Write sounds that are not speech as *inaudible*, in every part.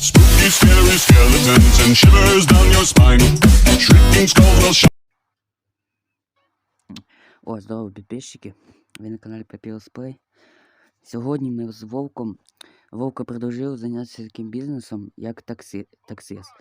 Spooky, scary skeletons and shivers down your spine. Shrieking skulls will shock. О, здорово, підписчики. Ви на каналі Papyrus. Сьогодні ми з Вовком. Вовка предложив зайнятися таким бізнесом, як таксі, таксист.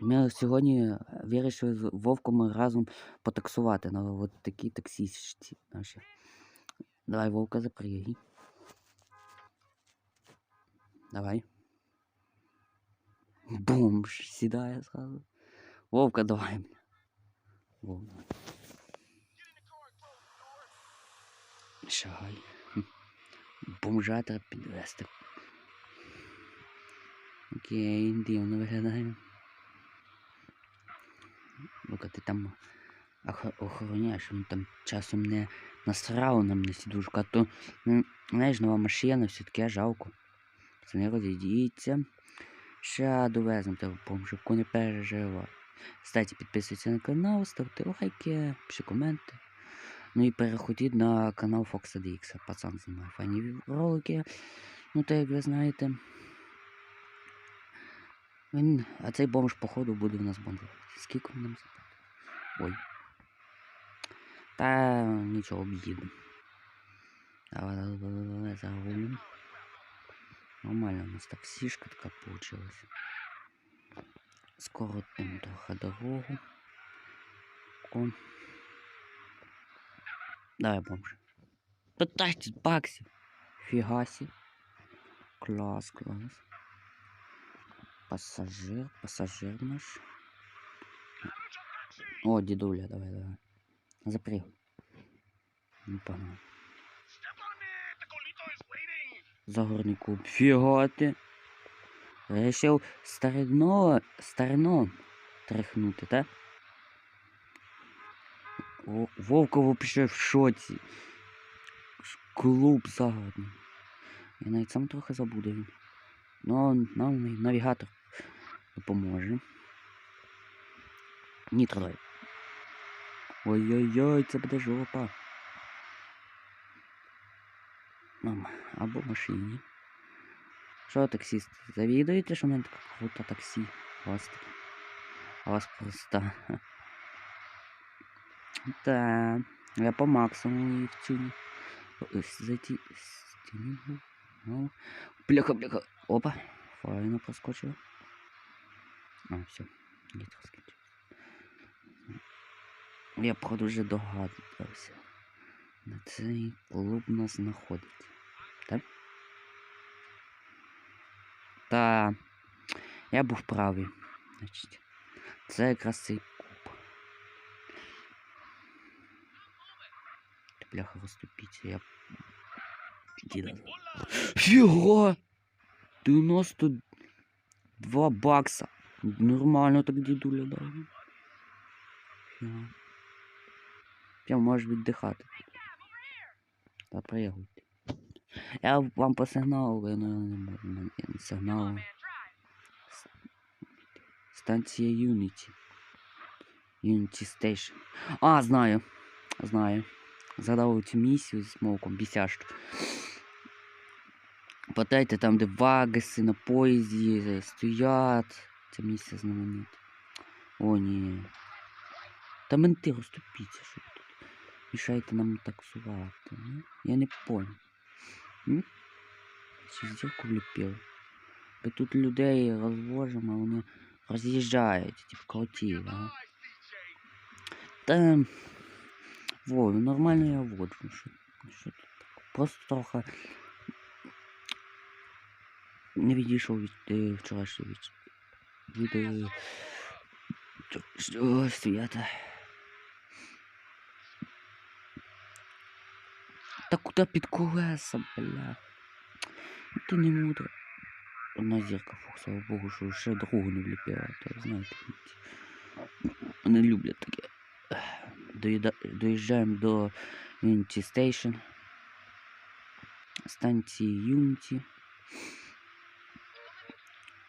Ми сьогодні вирішили з Вовком разом потаксувати на от такі таксісті наші. Давай, Вовка, запрягай. Давай. Бомж, сідає зразу. Вовка, давай. мене. Вовк, давай. Шагай. Бомжа треба підвести. Окей, дивно виглядає. Лука, ти там охороняєш, він там часом не насрав нам на сідушку, а то, ну, знаєш, нова машина, все таке жалко. Пацани, розійдіться. Ще довеземо тебе бомжику, не переживай. Кстати, підписуйтесь на канал, ставте лайки, пишіть коменти. Ну і переходіть на канал Fox DX. Пацан знімає файні ролики. Ну так як ви знаєте. Він, а цей бомж, походу, буде в нас бомжувати. Скільки він нам заплатить? Ой. Та нічого давай, давай, загулим. Нормально у нас таксишка така получилась. Скоротим трохи дорогу. О. Давай, бомж. 15 баксів. Фігасі. Клас, клас. Пасажир, пасажир наш. О, дідуля, давай, давай. Запрыг. Ну, погнали. Загорний куб. Фіга ти. Решив старино, старином тряхнути, так? Во- Вовка вообще в шоці. Клуб загородний. Я навіть сам трохи забуду. Ну, нам навігатор допоможе. Нітро. Ой-ой-ой, це буде жопа. Мама, або машині. Що, таксист, завідуєте, що в мене така крута таксі? У вас таке. У вас просто. *laughs* Та, я по максимуму її втюню. Зайти стіни. Ну, бляха, бляха. Опа, файно проскочив. А, все, літр скінчив. Я походу вже догадався. На цей клуб нас знаходить. Так? Та я був правий. Значить, це якраз цей куб. Бляха, розступіться, я. Діда. Фіга! 92 бакса. Нормально так дідуля дав. Фіга. Я можеш віддихати. Та приїгуйте. Я вам по сигналу, ви ну, сигналу. Станція Unity. Unity Station. А, знаю. Знаю. Згадав цю місію з мовком бісящу. Пам'ятаєте, там, де вагаси на поїзді стоять. Ця місія знаменита. О, ні. Та менти, розступіться, що ви тут. Мішаєте нам таксувати. Я не понял. Чи зірку вліпили? Ми тут людей розвожимо, вони роз'їжджають, типу круті, а? Та во, ну нормально я воджу. ну Що, що тут? Просто трохи не відійшов від е, вчорашнього від, від е, вчорашнього свята. Та куди під колеса, бля? Ну Ти не мудро. Одна зірка, фух, слава Богу, що ще другу не вліпила, то знаєте. Вони люблять таке. Доїда- Доїжджаємо до Unity Station. Станції Unity.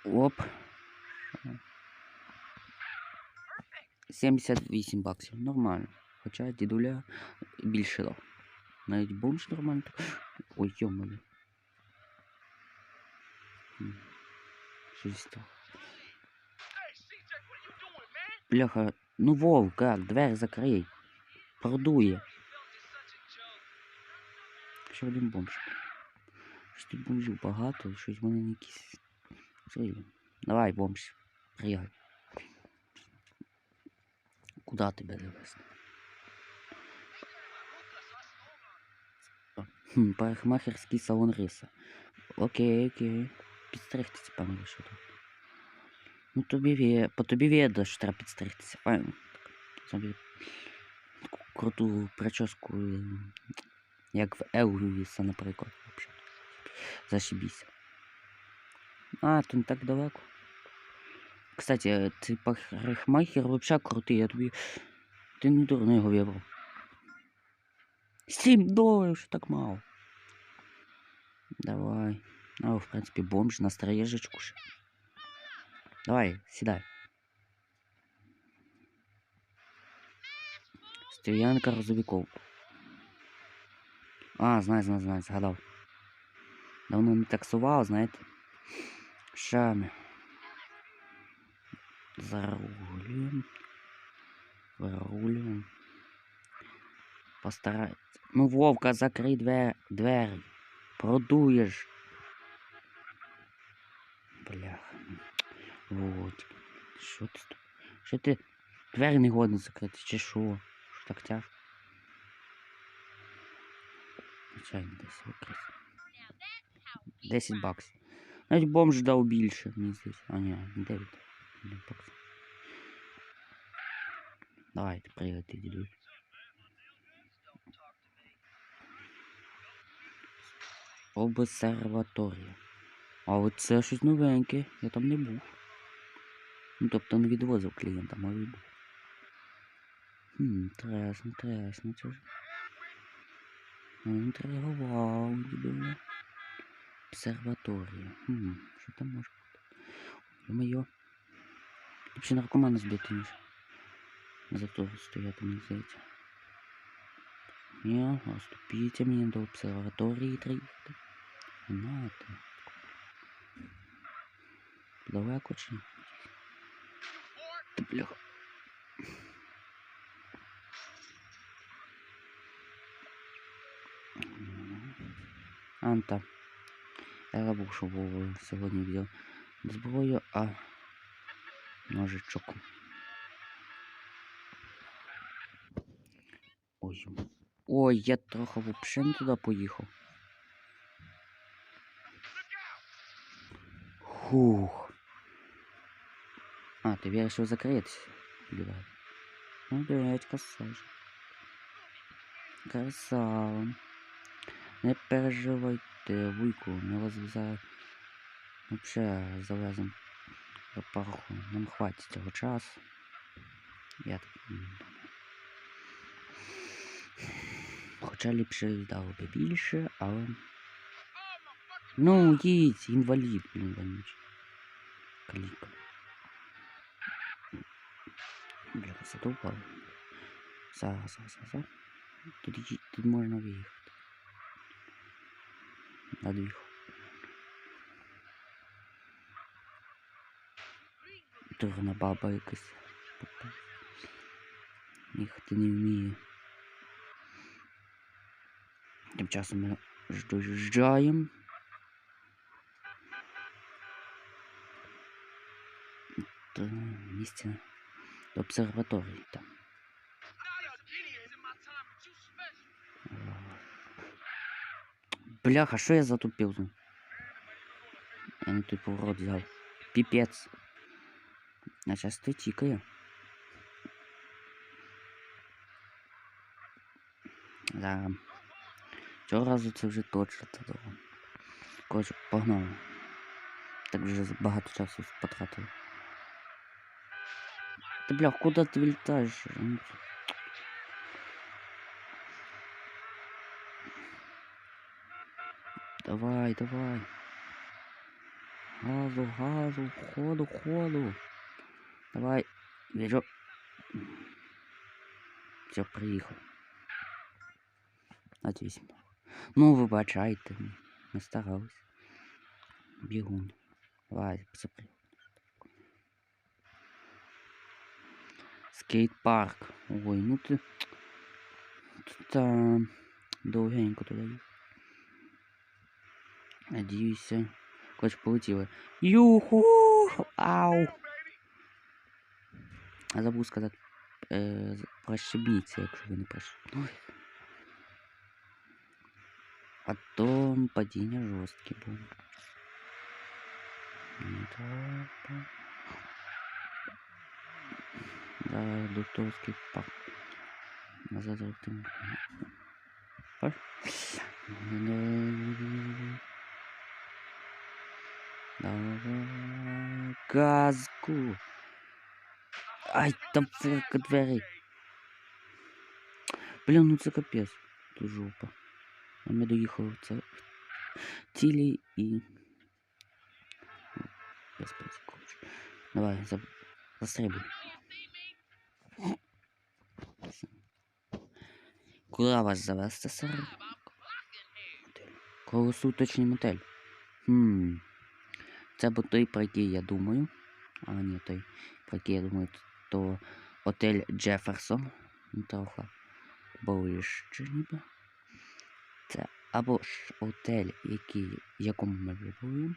Оп. 78 баксів. Нормально. Хоча дідуля більше дав. Навіть бомж нормально. Ой, йомали. М, Щось там. Бляха, ну вовк, як, двері закрий. Продує. Ще один бомж. Щось тут бомжів багато, щось вони не якісь. Давай, бомж, приїхай. Куда тебе завести? Хм, парикмахерський салон риса. Окей, окей. Підстригтися, пане вирішив. Ну тобі вє... по тобі видно, що треба підстригтися. Файно. Собі таку круту прическу, е, як в Елвіса, наприклад. вообще. Зашибісь. А, то не так далеко. Кстати, цей парикмахер вообще крутий, я тобі. Ти не дурно його вибрав. Сім доларів, що так мало. Давай. Ну, в принципі, бомж на строєжечку ще. Давай, сідай. Стоянка розовиков. А, знаю, знаю, знаю, згадав. Давно не таксував, знаєте. Ща ми. Зарулюємо. Вирулюємо. Постарайся. Ну, Вовка, закрий двері. двері. Продуєш. Бляха. Вот. Що ти тут? Що ти? Двері не годно закрити, чи що? Що так тяжко? Звичайно, десь викрити. 10 баксів. Навіть бомж дав більше, мені здається. А ні, не 9. 9 баксів. Давайте, привіт, дідусь. Обсерваторія. А от це щось новеньке, я там не був. Ну, тобто не відвозив клієнта, і був. Хм, інтересно, інтересно, це ж. Інтригував, дідуля. Обсерваторія. Хм, що там може бути? Ё-моё. Ліпше наркомана збити, ніж. Зато стояти мені здається. Ні, оступіться мені до обсерваторії треба. Знаєте. Далеко чи? Та бляха. Анта. Я забув, що Вова сьогодні взяв зброю, а ножичок. Ой. Ой, я трохи вообще не туди поїхав. Фух. А, ти вирішив закритися. Блядь. Ну, блядь, красавчик. Красава. Не переживайте, вуйку, ми вас за... Вообще завезем до парку. Нам хватить цього часу. Я так м, думаю. Хоча ліпше дав би більше, але... Ну, їдь, інвалід, блін, вонючий. Каліка. Бля, задовбав. Зараз, зараз, зараз. Тут, ї- тут можна виїхати. Надвіг. Дурна баба якась. Їхати не вміє. Тим часом ми ж доїжджаємо. До місця до обсерваторії там. О. Бляха, що я затупив? тут? Я не той поворот взяв. Піпець. А зараз ти тікає. Да. Цього разу це вже точно та дорога. Коротше, погнали. Так вже багато часу потратив. Ти бля, куди ти вилітаєш? Ну, Давай, давай. Газу, газу, ходу, ходу. Давай, біжу. Все, приїхав. Надіюсь. Ну, вибачайте, не старались. Бігун. Давай, запри. Скейт-парк. Ой, ну ти. Тут а, довгенько туди їх. Надіюся. Хоч полетіли. Юху! Ау! А забув сказати. Е, прощебніться, якщо ви не прощ... Ой. А то падіння жорстке було. Не треба. Да, до того скейт-парк. Назад рухтим. Паш. Газку. Ай, там фурка дверей. Блін, ну це капець. Тут жопа. Ми доїхали в це цілі і. Пиці, коротше. Давай, за... застрибуй. Куда вас завести, сэр? Круглосуточний мотель. Хм. Це бо той, про який я думаю. А ні, той, про який я думаю, то отель Джеферсон. Ну, трохи ближче ніби. Це або ж отель, який, якому ми вибуємо.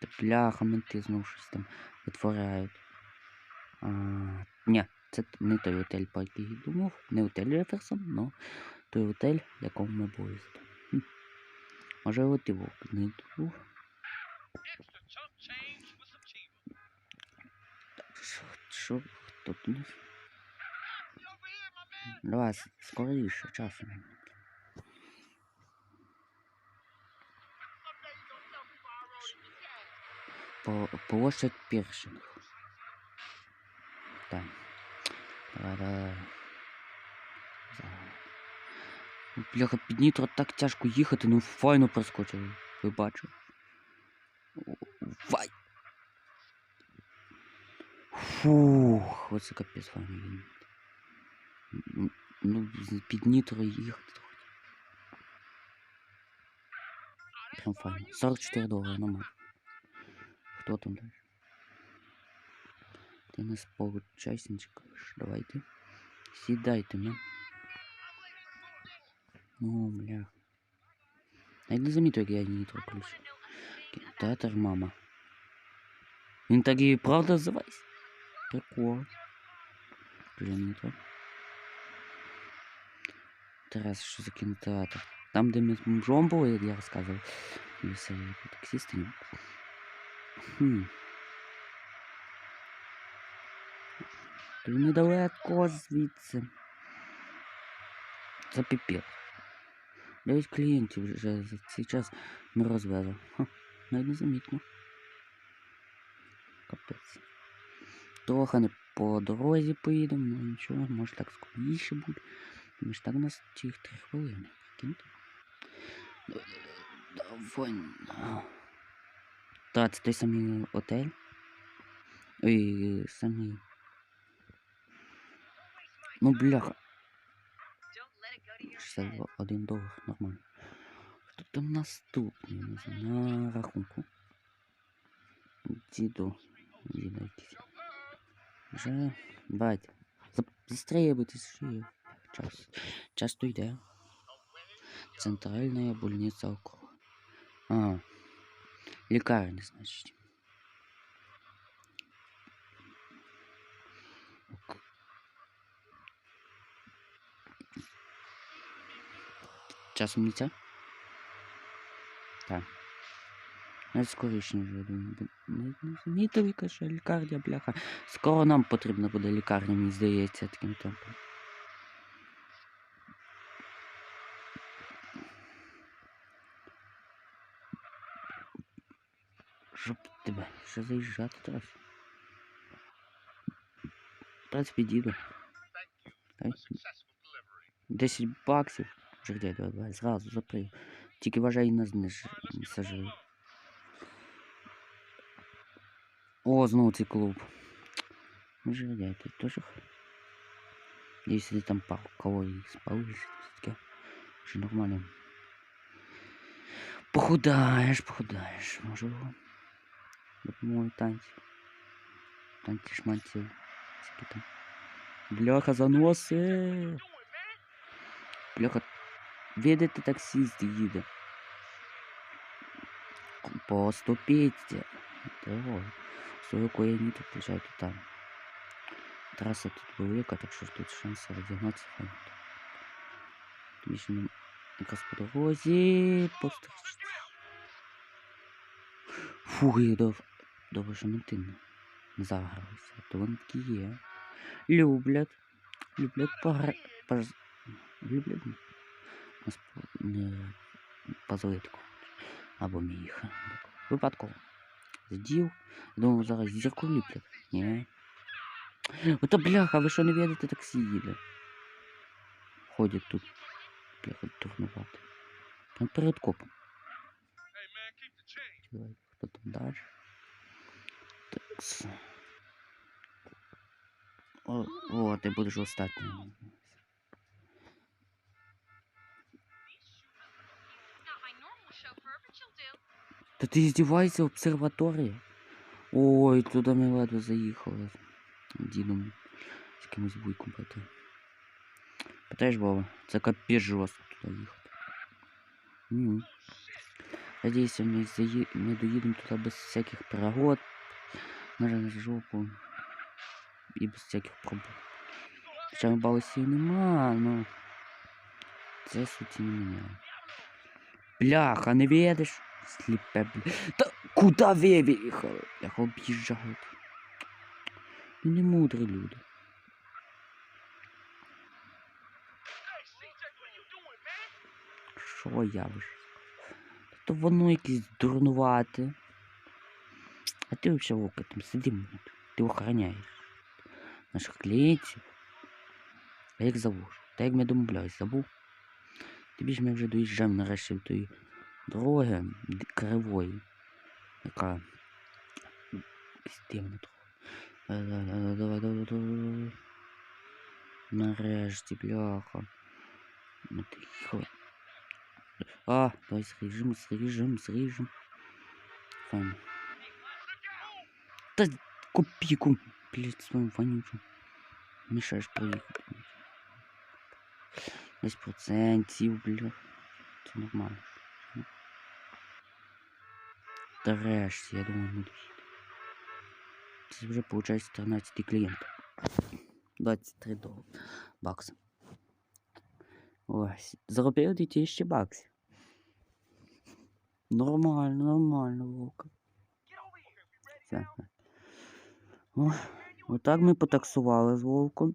Та бляха, менти знову щось там витворяють. А, ні, це не той отель, про який я думав. Не отель Джеферсон, але той отель, в якому ми були. Хм. Може, от і не був. Що, тут? нас? Давай, скоріше, часу. Площадь Першинг. Так. Давай, давай. Ну, Бляха, під нітро так тяжко їхати, ну файно проскочили. Ви бачили? Вай! Фух, оце капець файно. М, Ну, під нітро їхати трохи. Прям файно. 44 долари, нормально. Хто там далі? Ти нас получайся, чекаєш. Давайте. Сідайте, ну. Ну, бля. Я не замітив, як я нітро включу. Кінотеатр, мама. Він так і правда називається? Прикол. Бля, нітро. Тарас, що за кінотеатр? Там, де ми з бомжом були, як я розказував. І серії по таксістам. Хм. Тут недалеко звідси. Це піпець. Дев'ять клієнтів вже за цей час ми розвезли. Ха, навіть не замітно. Капець. Трохи не по дорозі поїдемо, ну нічого, може так скоріше буде. Ми ж так у нас тих три хвилини. Прикиньте. Давай. на. Та, це той самий отель. Ой, самий. Ну, бляха. 61 долар, нормально. Хто там наступний? Не знаю, на рахунку. Діду. Діду якийсь. Вже, бать. За- Застрелюйтесь, що є. Час. Часто йде. Центральная больниця округу. А. Лікарня, значить. Часом не? Так. Навіть скоріше, я думаю. Не, не яка ще лікарня, бляха. Скоро нам потрібна буде лікарня, мені здається, таким темпом. Щоб тебе ще заїжджати треба. В принципі, діду. 10 баксів. Вже де, давай, давай, зразу запри. Тільки вважай нас не, ж- не сажай. О, знову цей клуб. Ми ж радяй, тут теж. х- Десь ти там пару калорій спалиш, щось таке. Вже нормально. Похудаєш, похудаєш. Може. допомогою танців. Танці шманців. Скільки там. Бляха заноси. Бляха. Видите, таксист їде. Поступіть. Давай. Сороку я не тут приїжджайте там. Траса тут велика, так що тут шанси розігнатися ще не якраз по дорозі пострічці. Фух, я дов... добре, що менти не загралися. То вони є. Люблять. Люблять погра... Люблять нас по- не позлити когось. Або міха. Випадково. Здів. Думав, зараз зірку ліплять. Ні. Ото бляха, ви що не видите, таксі їде. Ходять тут. Бляха, дурнувати. Там перед копом. Хто там далі? Такс. О, о, ти будеш останнім. Та ти здіваєшся обсерваторія? Ой, туди ми ледве заїхали. Дідом з якимось буйком пити. Питаєш, Вова, це капець жорстко туди їхати. Угу. Надіюся, ми, заї... ми доїдемо туди без всяких пригод. На жопу. І без всяких проблем. Хоча ми балосів нема, ну. Це суті не міняє. Бляха, не видиш? Сліпе, бля. Та куди ви виїхали? Бляха, об'їжджають. Ну не мудрі люди. Що я вже? То воно якесь дурнувате. А ти взагалі око там сиди мут. Ти охороняєш наших клієнтів. А як зову? Та як ми домовлялись, забув? Тобі ж ми вже доїжджаємо нарешті до тої дороги д- кривої, яка якась дивна дорога. Давай, давай, давай, давай. Нарешті, бляха. Ми доїхали. А, давай зріжем, зріжем, зріжем. Файно. Та копійку, блядь, своїм вонючим. Мішаєш проїхати. 10% бля. Це нормально. Нарешті, я думаю, ми доїдемо. Це вже виходить 13 клієнт. 23 долари. Бакси. Ось. Заробив 2000 баксів. Нормально, нормально, Вовка. Все. О, отак ми потаксували з Вовком.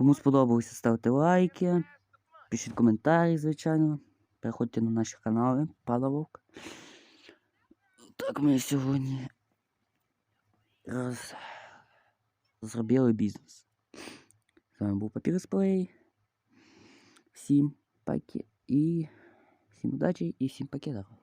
Кому сподобалося, ставте лайки, пишіть коментарі, звичайно. Переходьте на наші канали, Вовк. Так ми сьогодні роз... зробили бізнес. З вами був Папірус Плей. Всім паки і всім удачі і всім пакетів.